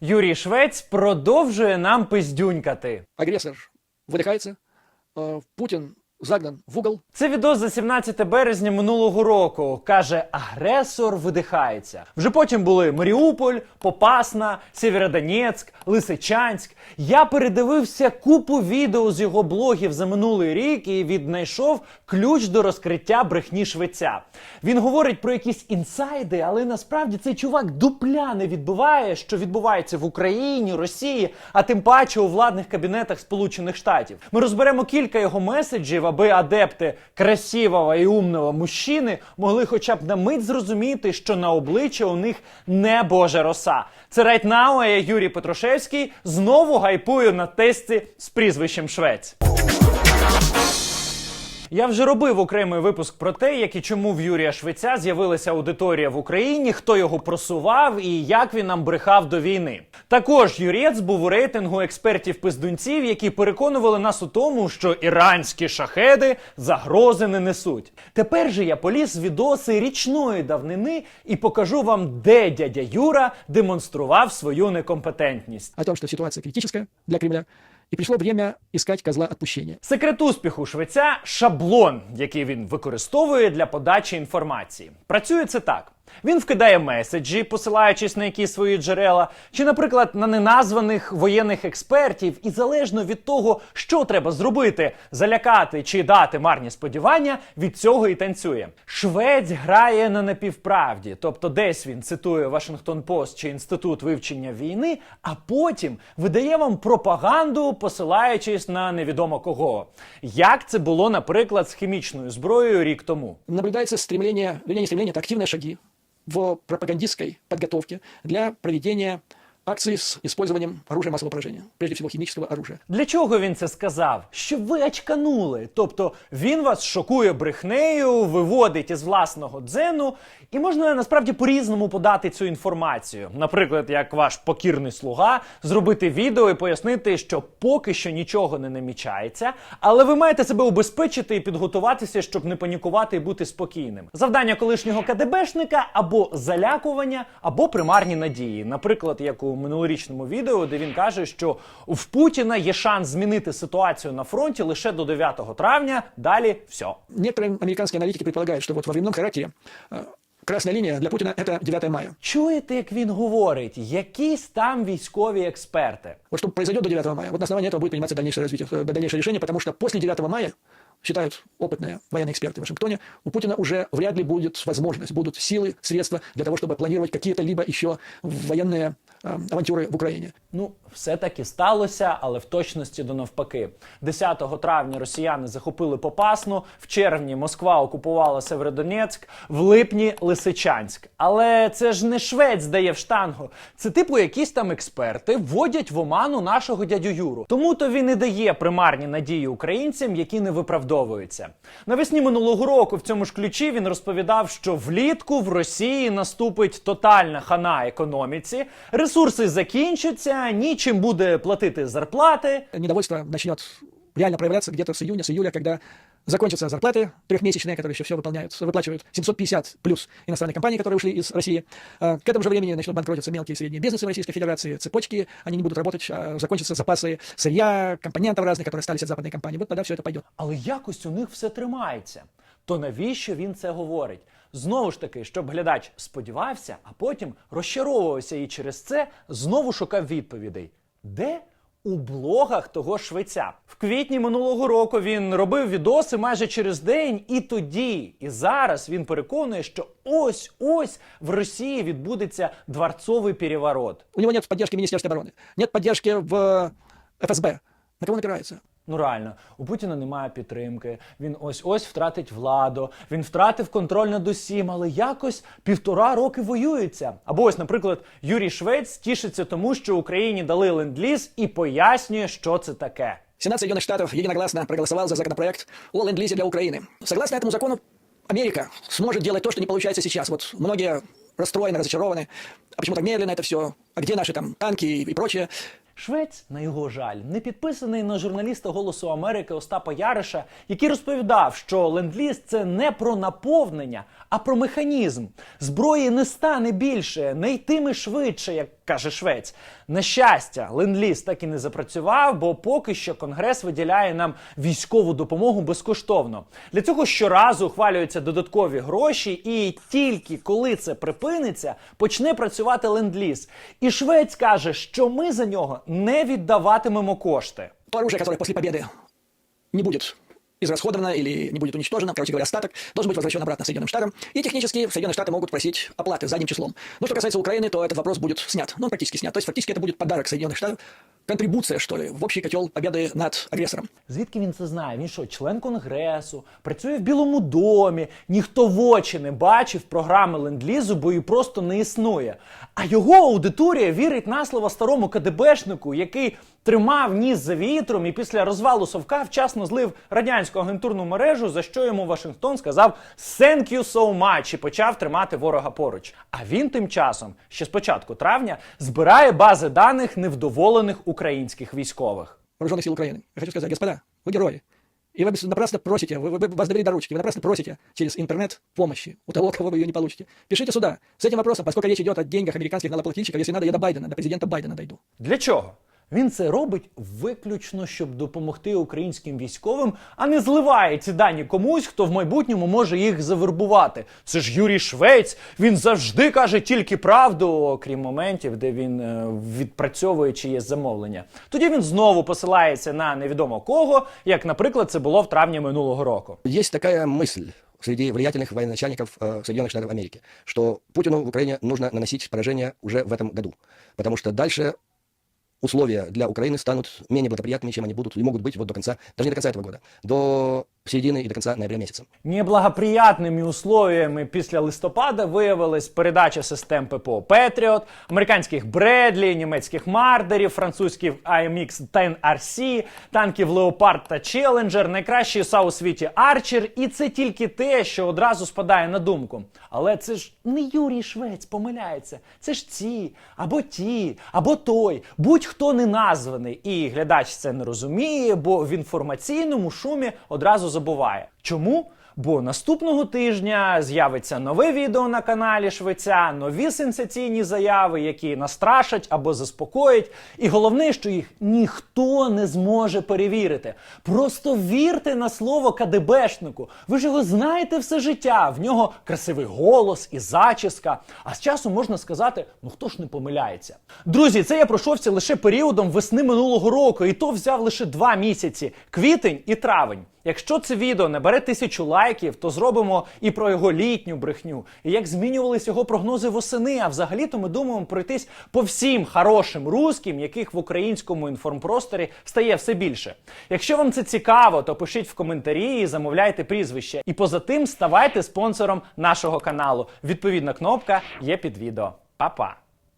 Юрій Швець продовжує нам пиздюнькати. Агрессор выдыхается, э, Путин загнан в угол, Це відео за 17 березня минулого року. Каже, агресор видихається. Вже потім були Маріуполь, Попасна, Сєвєродонецьк, Лисичанськ. Я передивився купу відео з його блогів за минулий рік і віднайшов ключ до розкриття брехні швеця. Він говорить про якісь інсайди, але насправді цей чувак дупля не відбиває, що відбувається в Україні, Росії, а тим паче у владних кабінетах Сполучених Штатів. Ми розберемо кілька його меседжів, аби адепти красивого і умного мужчини могли хоча б на мить зрозуміти, що на обличчя у них не божа роса. Це right now, я Юрій Петрушевський знову гайпую на тесті з прізвищем Швець. Я вже робив окремий випуск про те, як і чому в Юрія Швеця з'явилася аудиторія в Україні, хто його просував і як він нам брехав до війни. Також Юрець був у рейтингу експертів-пиздунців, які переконували нас у тому, що іранські шахеди загрози не несуть. Тепер же я поліз відоси річної давнини і покажу вам, де дядя Юра демонстрував свою некомпетентність. о том, что ситуация критическая для Кремля, и прийшло время іскати козла відпущення. Секрет успіху швеця шаблон, який він використовує для подачі інформації. Працює це так. Він вкидає меседжі, посилаючись на якісь свої джерела, чи, наприклад, на неназваних воєнних експертів, і залежно від того, що треба зробити, залякати чи дати марні сподівання, від цього і танцює. Швець грає на напівправді, тобто десь він цитує Вашингтон Пост чи інститут вивчення війни, а потім видає вам пропаганду, посилаючись на невідомо кого. Як це було, наприклад, з хімічною зброєю рік тому. Наблюдается стремление, вернее, не стремление, это активные шаги в пропагандистской подготовке для проведения акций с использованием оружия массового поражения, прежде всего химического оружия. Для чого він це сказав? Щоб ви очканули. Тобто він вас шокує брехнею, виводить із власного дзену, і можна насправді по-різному подати цю інформацію. Наприклад, як ваш покірний слуга, зробити відео і пояснити, що поки що нічого не намічається, але ви маєте себе убезпечити і підготуватися, щоб не панікувати і бути спокійним. Завдання колишнього КДБшника або залякування, або примарні надії. Наприклад, як у минулорічному відео, де він каже, що в Путіна є шанс змінити ситуацію на фронті лише до 9 травня. Далі все. Некоторые американские аналитики предполагают, что вот во временном характере э, красная линия для Путина – это 9 мая. Чуєте, як він говорить? Якісь там військові експерти. Вот что произойдет до 9 мая. Вот на основании этого будет приниматься дальнейшее развитие, э, дальнейшее решение, потому что после 9 мая, считают опытные военные эксперты в Вашингтоне, у Путина уже вряд ли будет возможность, будут силы, средства для того, чтобы планировать какие-то либо еще военные э, авантюры в Украине. Ну, все таки сталося, але в точності до навпаки. 10 травня росіяни захопили Попасну, в червні Москва окупувала Северодонецьк, в липні Лисичанськ. Але це ж не Швець дає в штангу. Це типу якісь там експерти вводять в оману нашого дядю Юру. Тому то він і дає примарні надії українцям, які не виправдовуються. Навесні минулого року в цьому ж ключі він розповідав, що влітку в Росії наступить тотальна хана економіці, ресурси закінчаться, нічим буде платити зарплати. Недовольство начнет реально проявляться где-то с июня, с июля, когда закончатся зарплаты трехмесячные, которые еще все выполняют, выплачивают 750 плюс иностранные компании, которые ушли из России. Э, К этому же времени начнут банкротиться мелкие и средние бизнесы в Российской Федерации, цепочки, они не будут работать, а закончатся запасы сырья, компонентов разных, которые остались от западной компании. Вот тогда все это пойдет. Але якось у них все тримається. То навіщо він це говорить? Знову ж таки, щоб глядач сподівався, а потім розчаровувався і через це знову шукав відповідей. Де? У блогах того швеця в квітні минулого року він робив відоси майже через день, і тоді, і зараз він переконує, що ось ось в Росії відбудеться дворцовий переворот. У него нет поддержки Министерства обороны, нет поддержки в ФСБ. На кого он опирается? Ну реально, у Путіна немає підтримки. Він ось ось втратить владу. Він втратив контроль над усім, але якось півтора роки воюється. Або ось, наприклад, Юрій Швець тішиться тому, що Україні дали ленд-ліз і пояснює, що це таке. Сенат Соединенных Штатов единогласно проголосовал за законопроект о ленд-лизе для Украины. Согласно этому закону, Америка сможет делать то, что не получается сейчас. Вот многие расстроены, разочарованы. А почему так медленно это все? А где наши там танки и, и прочее? Швець, на його жаль, не підписаний на журналіста Голосу Америки Остапа Яриша, який розповідав, що ленд-ліз – це не про наповнення, а про механізм. Зброї не стане більше, не йтиме швидше, як каже Швець. На щастя, ленд-ліз так і не запрацював, бо поки що Конгрес виділяє нам військову допомогу безкоштовно. Для цього щоразу ухвалюються додаткові гроші, і тільки коли це припиниться, почне працювати ленд-ліз. І Швець каже, що ми за нього не віддаватимемо кошти. Оружие, которое после победы не будет израсходовано или не будет уничтожено, короче говоря, остаток, должен быть возвращен обратно Соединенным Штатам. И технически Соединенные Штаты могут просить оплаты задним числом. Но что касается Украины, то этот вопрос будет снят. Ну, он практически снят. То есть фактически это будет подарок Соединенных Штатов, контрибуция, что ли, в общий котел победы над агрессором. Звідки він це знає? Він що, член конгресу, працює в Білому домі, ніхто в очі не бачив програми ленд-лізу, бо її просто не існує. А його аудиторія вірить на слово старому КДБшнику, який тримав ніс за вітром і після розвалу Совка вчасно злив радянську агентурну мережу, за що йому Вашингтон сказав «Thank you so much» і почав тримати ворога поруч. А він тим часом, ще з початку травня, збирає бази даних невдоволених українських військових. вооруженных сил Украины. Я хочу сказать, господа, вы герои. И вы напрасно просите, вы, вы- вас довели до ручки, вы напрасно просите через интернет помощи у того, кого вы ее не получите. Пишите сюда с этим вопросом, поскольку речь идет о деньгах американских налогоплательщиков, если надо, я до Байдена, до президента Байдена дойду. Для чого? Він це робить виключно, щоб допомогти українським військовим, а не зливає ці дані комусь, хто в майбутньому може їх завербувати. Це ж Юрій Швець. Він завжди каже тільки правду, окрім моментів, де він е, відпрацьовує чиєсь замовлення. Тоді він знову посилається на невідомо кого, як, наприклад, це було в травні минулого року. Есть такая мысль среди влиятельных военачальников э, Соединенных Штатов Америки, что Путину в Украине нужно наносить поражение уже в этом году, потому что дальше условия для Украины станут менее благоприятными, чем они будут и могут быть вот до конца, даже не до конца этого года, до середины и до конца ноября месяца. Неблагоприятними условиями після листопада виявилась передача систем ППО Петріот, американських Бредлі, німецьких Мардерів, французьких AMX 10 RC, танків Леопард та Челенджер, найкращі САУ у світі Арчер. І це тільки те, що одразу спадає на думку. Але це ж не Юрій Швець помиляється. Це ж ці, або ті, або той, будь-хто не названий. І глядач це не розуміє, бо в інформаційному шумі одразу забуває. Чому? Бо наступного тижня з'явиться нове відео на каналі Швеця, нові сенсаційні заяви, які настрашать або заспокоять. І головне, що їх ніхто не зможе перевірити. Просто вірте на слово КДБшнику. Ви ж його знаєте все життя. В нього красивий голос і зачіска. А з часу можна сказати, ну хто ж не помиляється. Друзі, це я пройшовся лише періодом весни минулого року, і то взяв лише два місяці квітень і травень. Якщо це відео набере тисячу лайків, то зробимо і про його літню брехню, і як змінювались його прогнози восени. А взагалі-то ми думаємо пройтись по всім хорошим русським, яких в українському інформпросторі стає все більше. Якщо вам це цікаво, то пишіть в коментарі і замовляйте прізвище. І поза тим ставайте спонсором нашого каналу. Відповідна кнопка є під відео. Па-па!